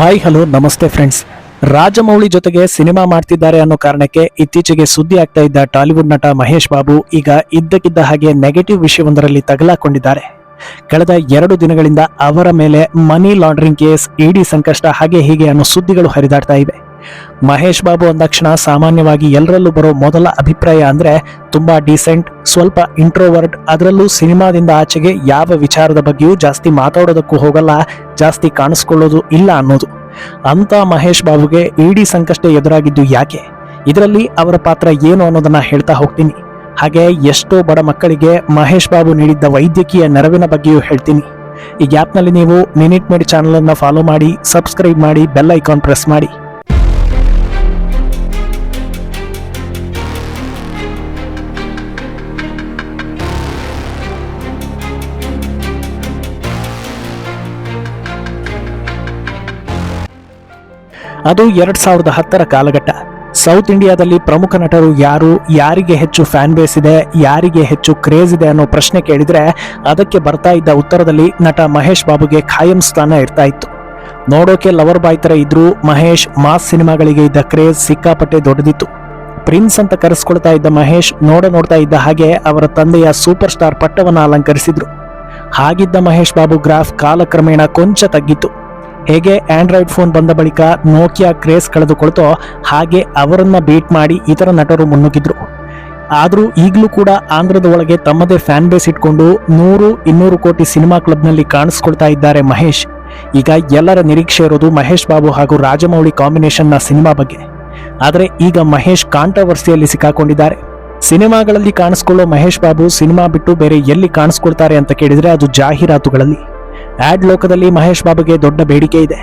Hi, hello, ನಮಸ್ತೆ friends Rajamouli ಜೊತೆಗೆ cinema ಮಾಡ್ತಿದ್ದಾರೆ ಅನ್ನೋ ಕಾರಣಕ್ಕೆ ಇತ್ತೀಚೆಗೆ ಸುದ್ದಿ ಆಗ್ತಾ ಇದ್ದ ಟಾಲಿವುಡ್ ನಟ ಮಹೇಶ್ ಬಾಬು ಈಗ ಇದ್ದಕ್ಕಿದ್ದ ಹಾಗೆ ನೆಗೆಟಿವ್ ವಿಷಯವೊಂದರಲ್ಲಿ ತಗಲಾಕೊಂಡಿದ್ದಾರೆ. ಕಳೆದ ಎರಡು ದಿನಗಳಿಂದ ಅವರ ಮೇಲೆ ಮನಿ ಲಾಂಡ್ರಿಂಗ್ ಕೇಸ್ ಇಡಿ ಸಂಕಷ್ಟ ಹಾಗೆ ಹೀಗೆ ಅನ್ನೋ ಸುದ್ದಿಗಳು ಹರಿದಾಡ್ತಾ ಇವೆ. ಮಹೇಶ್ ಬಾಬು ಅಂದಕ್ಷಣ ಸಾಮಾನ್ಯವಾಗಿ ಎಲ್ಲರಲ್ಲೂ ಬರೋ ಮೊದಲ ಅಭಿಪ್ರಾಯ ಅಂದ್ರೆ ತುಂಬಾ ಡೀಸೆಂಟ್ ಸ್ವಲ್ಪ ಇಂಟ್ರೋವರ್ಟ್ ಅದರಲ್ಲೂ ಸಿನಿಮಾದಿಂದ ಆಚೆಗೆ ಯಾವ ವಿಚಾರದ ಬಗ್ಗೆಯೂ ಜಾಸ್ತಿ ಮಾತಾಡೋದಕ್ಕೂ ಹೋಗಲ್ಲ, ಜಾಸ್ತಿ ಕಾಣಿಸ್ಕೊಳ್ಳೋದು ಇಲ್ಲ ಅನ್ನೋದು. ಅಂತ ಮಹೇಶ್ ಬಾಬುಗೆ ಇಡೀ ಸಂಕಷ್ಟ ಎದುರಾಗಿದ್ದು ಯಾಕೆ? ಇದರಲ್ಲಿ ಅವರ ಪಾತ್ರ ಏನು ಅನ್ನೋದನ್ನ ಹೇಳ್ತಾ ಹೋಗ್ತೀನಿ. ಹಾಗೆ ಎಷ್ಟೋ ಬಡ ಮಕ್ಕಳಿಗೆ ಮಹೇಶ್ ಬಾಬು ನೀಡಿದ್ದ ವೈದ್ಯಕೀಯ ನೆರವಿನ ಬಗ್ಗೆಯೂ ಹೇಳ್ತೀನಿ. ಈ ಗ್ಯಾಪ್ನಲ್ಲಿ ನೀವು ಮಿನಿಟ್ ಮೇಡ್ ಚಾನಲನ್ನು ಫಾಲೋ ಮಾಡಿ ಸಬ್ಸ್ಕ್ರೈಬ್ ಮಾಡಿ ಬೆಲ್ ಐಕಾನ್ ಪ್ರೆಸ್ ಮಾಡಿ. ಅದು ಎರಡ್ ಸಾವಿರದ ಹತ್ತರ ಕಾಲಘಟ್ಟ. ಸೌತ್ ಇಂಡಿಯಾದಲ್ಲಿ ಪ್ರಮುಖ ನಟರು ಯಾರು, ಯಾರಿಗೆ ಹೆಚ್ಚು ಫ್ಯಾನ್ ಬೇಸ್ ಇದೆ, ಯಾರಿಗೆ ಹೆಚ್ಚು ಕ್ರೇಜ್ ಇದೆ ಅನ್ನೋ ಪ್ರಶ್ನೆ ಕೇಳಿದ್ರೆ ಅದಕ್ಕೆ ಬರ್ತಾ ಇದ್ದ ಉತ್ತರದಲ್ಲಿ ನಟ ಮಹೇಶ್ ಬಾಬುಗೆ ಖಾಯಂ ಸ್ಥಾನ ಇರ್ತಾ ಇತ್ತು. ನೋಡೋಕೆ ಲವರ್ ಬಾಯ್ ತರ ಇದ್ರು ಮಹೇಶ್ ಮಾಸ್ ಸಿನಿಮಾಗಳಿಗೆ ಇದ್ದ ಕ್ರೇಜ್ ಸಿಕ್ಕಾಪಟ್ಟೆ ದೊಡ್ಡದಿತ್ತು. ಪ್ರಿನ್ಸ್ ಅಂತ ಕರೆಸ್ಕೊಳ್ತಾ ಇದ್ದ ಮಹೇಶ್ ನೋಡ ನೋಡ್ತಾ ಇದ್ದ ಹಾಗೆ ಅವರ ತಂದೆಯ ಸೂಪರ್ ಸ್ಟಾರ್ ಪಟ್ಟವನ್ನು ಅಲಂಕರಿಸಿದ್ರು. ಹಾಗಿದ್ದ ಮಹೇಶ್ ಬಾಬು ಗ್ರಾಫ್ ಕಾಲಕ್ರಮೇಣ ಕೊಂಚ ತಗ್ಗಿತ್ತು. ಹೇಗೆ ಆಂಡ್ರಾಯ್ಡ್ ಫೋನ್ ಬಂದ ಬಳಿಕ ನೋಕಿಯಾ ಕ್ರೇಸ್ ಕಳೆದುಕೊಳ್ತೋ ಹಾಗೆ ಅವರನ್ನ ಬೀಟ್ ಮಾಡಿ ಇತರ ನಟರು ಮುನ್ನುಗ್ಗಿದ್ರು. ಆದರೂ ಈಗಲೂ ಕೂಡ ಆಂಧ್ರದ ಒಳಗೆ ತಮ್ಮದೇ ಫ್ಯಾನ್ ಬೇಸ್ ಇಟ್ಕೊಂಡು ನೂರು, ಇನ್ನೂರು ಕೋಟಿ ಸಿನಿಮಾ ಕ್ಲಬ್ನಲ್ಲಿ ಕಾಣಿಸ್ಕೊಳ್ತಾ ಇದ್ದಾರೆ ಮಹೇಶ್. ಈಗ ಎಲ್ಲರ ನಿರೀಕ್ಷೆ ಇರೋದು ಮಹೇಶ್ ಬಾಬು ಹಾಗೂ ರಾಜಮೌಳಿ ಕಾಂಬಿನೇಷನ್ನ ಸಿನಿಮಾ ಬಗ್ಗೆ. ಆದರೆ ಈಗ ಮಹೇಶ್ ಕಾಂಟ್ರವರ್ಸಿಯಲ್ಲಿ ಸಿಕ್ಕಾಕೊಂಡಿದ್ದಾರೆ. ಸಿನಿಮಾಗಳಲ್ಲಿ ಕಾಣಿಸ್ಕೊಳ್ಳೋ ಮಹೇಶ್ ಬಾಬು ಸಿನಿಮಾ ಬಿಟ್ಟು ಬೇರೆ ಎಲ್ಲಿ ಕಾಣಿಸ್ಕೊಳ್ತಾರೆ ಅಂತ ಕೇಳಿದರೆ ಅದು ಜಾಹೀರಾತುಗಳಲ್ಲಿ. ಆಡ್ ಲೋಕದಲ್ಲಿ ಮಹೇಶ್ ಬಾಬುಗೆ ದೊಡ್ಡ ಬೇಡಿಕೆ ಇದೆ.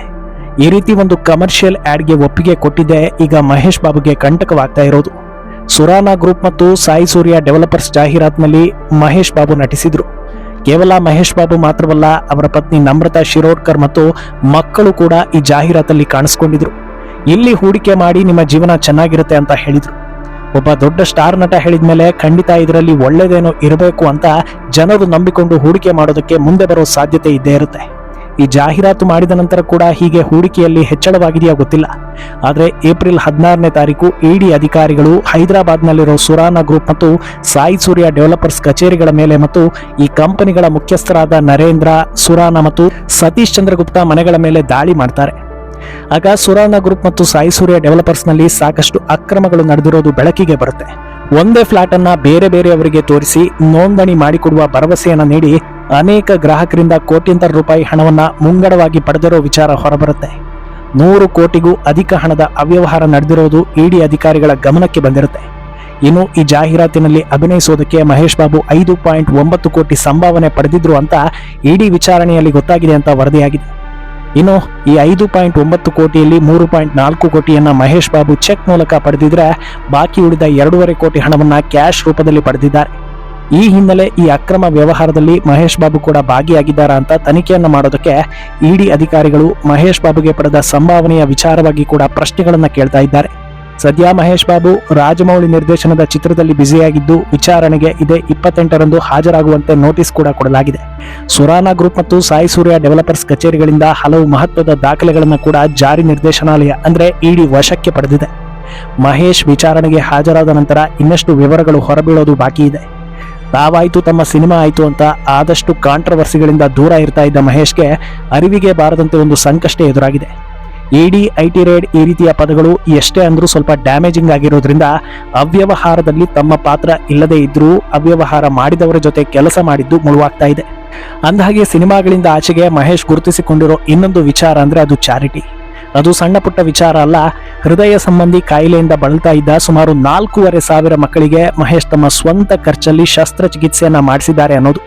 ಈ ರೀತಿ ಒಂದು ಕಮರ್ಷಿಯಲ್ ಆಡ್ಗೆ ಒಪ್ಪಿಗೆ ಕೊಟ್ಟಿದ್ದೆ ಈಗ ಮಹೇಶ್ ಬಾಬುಗೆ ಕಂಟಕವಾಗ್ತಾ ಇರೋದು. ಸುರಾನಾ ಗ್ರೂಪ್ ಮತ್ತು ಸಾಯಿ ಸೂರ್ಯ ಡೆವಲಪರ್ಸ್ ಜಾಹೀರಾತ್ನಲ್ಲಿ ಮಹೇಶ್ ಬಾಬು ನಟಿಸಿದ್ರು. ಕೇವಲ ಮಹೇಶ್ ಬಾಬು ಮಾತ್ರವಲ್ಲ, ಅವರ ಪತ್ನಿ ನಮ್ರತಾ ಶಿರೋಡ್ಕರ್ ಮತ್ತು ಮಕ್ಕಳು ಕೂಡ ಈ ಜಾಹೀರಾತಲ್ಲಿ ಕಾಣಿಸ್ಕೊಂಡಿದ್ರು. ಇಲ್ಲಿ ಹೂಡಿಕೆ ಮಾಡಿ ನಿಮ್ಮ ಜೀವನ ಚೆನ್ನಾಗಿರುತ್ತೆ ಅಂತ ಹೇಳಿದ್ರು. ಒಬ್ಬ ದೊಡ್ಡ ಸ್ಟಾರ್ ನಟ ಹೇಳಿದ್ಮೇಲೆ ಖಂಡಿತ ಇದರಲ್ಲಿ ಒಳ್ಳೇದೇನೋ ಇರಬೇಕು ಅಂತ ಜನರು ನಂಬಿಕೊಂಡು ಹೂಡಿಕೆ ಮಾಡೋದಕ್ಕೆ ಮುಂದೆ ಬರೋ ಸಾಧ್ಯತೆ ಇದ್ದೇ ಇರುತ್ತೆ. ಈ ಜಾಹೀರಾತು ಮಾಡಿದ ನಂತರ ಕೂಡ ಹೀಗೆ ಹೂಡಿಕೆಯಲ್ಲಿ ಹೆಚ್ಚಳವಾಗಿದೆಯಾ ಗೊತ್ತಿಲ್ಲ. ಆದರೆ ಏಪ್ರಿಲ್ ಹದಿನಾರನೇ ತಾರೀಕು ಇಡಿ ಅಧಿಕಾರಿಗಳು ಹೈದರಾಬಾದ್ನಲ್ಲಿರೋ ಸುರಾನಾ ಗ್ರೂಪ್ ಮತ್ತು ಸಾಯಿ ಸೂರ್ಯ ಡೆವಲಪರ್ಸ್ ಕಚೇರಿಗಳ ಮೇಲೆ ಮತ್ತು ಈ ಕಂಪನಿಗಳ ಮುಖ್ಯಸ್ಥರಾದ ನರೇಂದ್ರ, ಸುರಾನಾ ಮತ್ತು ಸತೀಶ್ ಚಂದ್ರಗುಪ್ತ ಮನೆಗಳ ಮೇಲೆ ದಾಳಿ ಮಾಡ್ತಾರೆ. ಆಗ ಸುರಾನಾ ಗ್ರೂಪ್ ಮತ್ತು ಸಾಯಿ ಸೂರ್ಯ ಡೆವಲಪರ್ಸ್ನಲ್ಲಿ ಸಾಕಷ್ಟು ಅಕ್ರಮಗಳು ನಡೆದಿರೋದು ಬೆಳಕಿಗೆ ಬರುತ್ತೆ. ಒಂದೇ ಫ್ಲಾಟ್ ಅನ್ನ ಬೇರೆ ಬೇರೆಯವರಿಗೆ ತೋರಿಸಿ ನೋಂದಣಿ ಮಾಡಿಕೊಡುವ ಭರವಸೆಯನ್ನ ನೀಡಿ ಅನೇಕ ಗ್ರಾಹಕರಿಂದ ಕೋಟ್ಯಂತರ ರೂಪಾಯಿ ಹಣವನ್ನ ಮುಂಗಡವಾಗಿ ಪಡೆದಿರೋ ವಿಚಾರ ಹೊರಬರುತ್ತೆ. ನೂರು ಕೋಟಿಗೂ ಅಧಿಕ ಹಣದ ಅವ್ಯವಹಾರ ನಡೆದಿರೋದು ಇಡಿ ಅಧಿಕಾರಿಗಳ ಗಮನಕ್ಕೆ ಬಂದಿರುತ್ತೆ. ಇನ್ನು ಈ ಜಾಹೀರಾತಿನಲ್ಲಿ ಅಭಿನಯಿಸೋದಕ್ಕೆ ಮಹೇಶ್ ಬಾಬು ಐದು ಪಾಯಿಂಟ್ ಒಂಬತ್ತು ಕೋಟಿ ಸಂಭಾವನೆ ಪಡೆದಿದ್ರು ಅಂತ ಇಡಿ ವಿಚಾರಣೆಯಲ್ಲಿ ಗೊತ್ತಾಗಿದೆ ಅಂತ ವರದಿಯಾಗಿದೆ. ಇನ್ನು ಈ ಐದು ಪಾಯಿಂಟ್ ಒಂಬತ್ತು ಕೋಟಿಯಲ್ಲಿ ಮೂರು ಪಾಯಿಂಟ್ ನಾಲ್ಕು ಕೋಟಿಯನ್ನ ಮಹೇಶ್ ಬಾಬು ಚೆಕ್ ಮೂಲಕ ಪಡೆದಿದ್ರೆ ಬಾಕಿ ಉಳಿದ ಎರಡೂವರೆ ಕೋಟಿ ಹಣವನ್ನ ಕ್ಯಾಶ್ ರೂಪದಲ್ಲಿ ಪಡೆದಿದ್ದಾರೆ. ಈ ಹಿನ್ನೆಲೆ ಈ ಅಕ್ರಮ ವ್ಯವಹಾರದಲ್ಲಿ ಮಹೇಶ್ ಬಾಬು ಕೂಡ ಭಾಗಿಯಾಗಿದ್ದಾರಾ ಅಂತ ತನಿಖೆಯನ್ನು ಮಾಡೋದಕ್ಕೆ ಇಡಿ ಅಧಿಕಾರಿಗಳು ಮಹೇಶ್ ಬಾಬುಗೆ ಪಡೆದ ಸಂಭಾವನೆಯ ವಿಚಾರವಾಗಿ ಕೂಡ ಪ್ರಶ್ನೆಗಳನ್ನು ಕೇಳ್ತಾ ಇದ್ದಾರೆ. ಸದ್ಯ ಮಹೇಶ್ ಬಾಬು ರಾಜಮೌಳಿ ನಿರ್ದೇಶನದ ಚಿತ್ರದಲ್ಲಿ ಬ್ಯುಸಿಯಾಗಿದ್ದು ವಿಚಾರಣೆಗೆ ಇದೇ ಇಪ್ಪತ್ತೆಂಟರಂದು ಹಾಜರಾಗುವಂತೆ ನೋಟಿಸ್ ಕೂಡ ಕೊಡಲಾಗಿದೆ. ಸುರಾನಾ ಗ್ರೂಪ್ ಮತ್ತು ಸಾಯಿ ಸೂರ್ಯ ಡೆವಲಪರ್ಸ್ ಕಚೇರಿಗಳಿಂದ ಹಲವು ಮಹತ್ವದ ದಾಖಲೆಗಳನ್ನು ಕೂಡ ಜಾರಿ ನಿರ್ದೇಶನಾಲಯ, ಅಂದರೆ ಇಡಿ ವಶಕ್ಕೆ ಪಡೆದಿದೆ. ಮಹೇಶ್ ವಿಚಾರಣೆಗೆ ಹಾಜರಾದ ನಂತರ ಇನ್ನಷ್ಟು ವಿವರಗಳು ಹೊರಬೀಳೋದು ಬಾಕಿ ಇದೆ. ತಾವಾಯಿತು ತಮ್ಮ ಸಿನಿಮಾ ಆಯಿತು ಅಂತ ಆದಷ್ಟು ಕಾಂಟ್ರವರ್ಸಿಗಳಿಂದ ದೂರ ಇರ್ತಾ ಇದ್ದ ಮಹೇಶ್ಗೆ ಅರಿವಿಗೆ ಬಾರದಂತೆ ಒಂದು ಸಂಕಷ್ಟ ಎದುರಾಗಿದೆ. ಇಡಿ ಟಿ ರೇಡ್ ಈ ರೀತಿಯ ಪದಗಳು ಎಷ್ಟೇ ಅಂದ್ರೂ ಸ್ವಲ್ಪ ಡ್ಯಾಮೇಜಿಂಗ್ ಆಗಿರೋದ್ರಿಂದ ಅವ್ಯವಹಾರದಲ್ಲಿ ತಮ್ಮ ಪಾತ್ರ ಇಲ್ಲದೆ ಇದ್ರೂ ಅವ್ಯವಹಾರ ಮಾಡಿದವರ ಜೊತೆ ಕೆಲಸ ಮಾಡಿದ್ದು ಮುಳುವಾಗ್ತಾ ಇದೆ. ಅಂದಹಾಗೆ ಸಿನಿಮಾಗಳಿಂದ ಆಚೆಗೆ ಮಹೇಶ್ ಗುರುತಿಸಿಕೊಂಡಿರೋ ಇನ್ನೊಂದು ವಿಚಾರ ಅಂದ್ರೆ ಅದು ಚಾರಿಟಿ. ಅದು ಸಣ್ಣ ಪುಟ್ಟ ವಿಚಾರ ಅಲ್ಲ, ಹೃದಯ ಸಂಬಂಧಿ ಕಾಯಿಲೆಯಿಂದ ಬಳಲ್ತಾ ಇದ್ದ ಸುಮಾರು ನಾಲ್ಕೂವರೆ ಸಾವಿರ ಮಕ್ಕಳಿಗೆ ಮಹೇಶ್ ತಮ್ಮ ಸ್ವಂತ ಖರ್ಚಲ್ಲಿ ಶಸ್ತ್ರಚಿಕಿತ್ಸೆಯನ್ನ ಮಾಡಿಸಿದ್ದಾರೆ ಅನ್ನೋದು.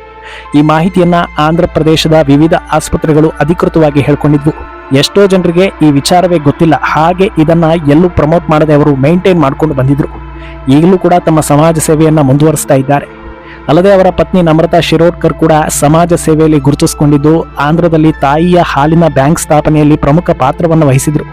ಈ ಮಾಹಿತಿಯನ್ನ ಆಂಧ್ರ ಪ್ರದೇಶದ ವಿವಿಧ ಆಸ್ಪತ್ರೆಗಳು ಅಧಿಕೃತವಾಗಿ ಹೇಳ್ಕೊಂಡಿದ್ವು. ಎಷ್ಟೋ ಜನರಿಗೆ ಈ ವಿಚಾರವೇ ಗೊತ್ತಿಲ್ಲ. ಹಾಗೆ ಇದನ್ನ ಎಲ್ಲೂ ಪ್ರಮೋಟ್ ಮಾಡದೆ ಅವರು ಮೇಂಟೈನ್ ಮಾಡ್ಕೊಂಡು ಬಂದಿದ್ರು. ಈಗಲೂ ಕೂಡ ತಮ್ಮ ಸಮಾಜ ಸೇವೆಯನ್ನ ಮುಂದುವರಿಸ್ತಾ ಇದ್ದಾರೆ. ಅಲ್ಲದೆ ಅವರ ಪತ್ನಿ ನಮ್ರತಾ ಶಿರೋಡ್ಕರ್ ಕೂಡ ಸಮಾಜ ಸೇವೆಯಲ್ಲಿ ಗುರುತಿಸಿಕೊಂಡಿದ್ದು, ಆಂಧ್ರದಲ್ಲಿ ತಾಯಿಯ ಹಾಲಿನ ಬ್ಯಾಂಕ್ ಸ್ಥಾಪನೆಯಲ್ಲಿ ಪ್ರಮುಖ ಪಾತ್ರವನ್ನು ವಹಿಸಿದ್ರು.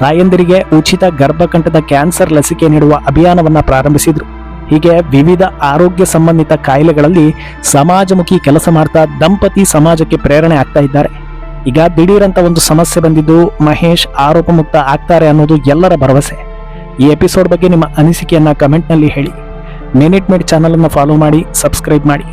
ತಾಯಂದಿರಿಗೆ ಉಚಿತ ಗರ್ಭಕಂಠದ ಕ್ಯಾನ್ಸರ್ ಲಸಿಕೆ ನೀಡುವ ಅಭಿಯಾನವನ್ನ ಪ್ರಾರಂಭಿಸಿದರು. ಹೀಗೆ ವಿವಿಧ ಆರೋಗ್ಯ ಸಂಬಂಧಿತ ಕಾಯಿಲೆಗಳಲ್ಲಿ ಸಮಾಜಮುಖಿ ಕೆಲಸ ಮಾಡ್ತಾ ದಂಪತಿ ಸಮಾಜಕ್ಕೆ ಪ್ರೇರಣೆ ಆಗ್ತಾ ಇದ್ದಾರೆ. ಈಗ ದಿಢೀರಂತ ಒಂದು ಸಮಸ್ಯೆ ಬಂದಿದ್ದು ಮಹೇಶ್ ಆರೋಪ ಮುಕ್ತ ಆಗ್ತಾರೆ ಅನ್ನೋದು ಎಲ್ಲರ ಭರವಸೆ. ಈ ಎಪಿಸೋಡ್ ಬಗ್ಗೆ ನಿಮ್ಮ ಅನಿಸಿಕೆಯನ್ನ ಕಮೆಂಟ್ನಲ್ಲಿ ಹೇಳಿ. ಮಿನಿಟ್ ಮೇಡ್ ಚಾನಲ್ ಅನ್ನು ಫಾಲೋ ಮಾಡಿ ಸಬ್ಸ್ಕ್ರೈಬ್ ಮಾಡಿ.